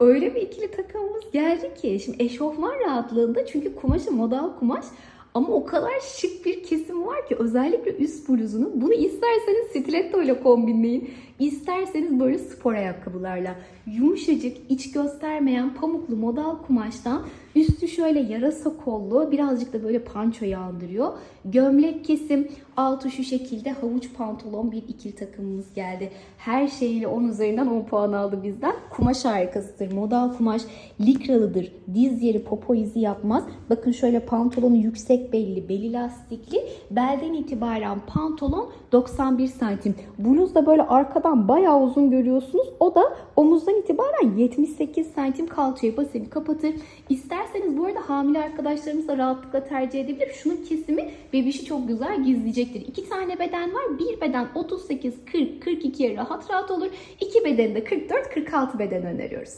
Öyle bir ikili takımımız geldi ki. Şimdi eşofman rahatlığında çünkü kumaşı modal kumaş. Ama o kadar şık bir kesim var ki özellikle üst bluzunu. Bunu isterseniz stiletto ile kombinleyin. İsterseniz böyle spor ayakkabılarla. Yumuşacık, iç göstermeyen pamuklu modal kumaştan üstü şöyle yarasa kollu, birazcık da böyle pançoyu andırıyor. Gömlek kesim, altı şu şekilde havuç pantolon bir ikili takımımız geldi. Her şeyiyle 10 üzerinden 10 puan aldı bizden. Kumaş harikasıdır. Modal kumaş likralıdır. Diz yeri popo izi yapmaz. Bakın şöyle pantolonu yüksek belli, beli lastikli. Belden itibaren pantolon 91 santim. Bluz da böyle arkadan bayağı uzun görüyorsunuz. O da omuzdan itibaren 78 santim kalçayı baseni kapatır. İsterseniz bu arada hamile arkadaşlarımız da rahatlıkla tercih edebilir. Şunun kesimi bebişi çok güzel gizleyecektir. İki tane beden var. Bir beden 38, 40, 42'ye rahat rahat olur. İki beden de 44, 46 beden öneriyoruz.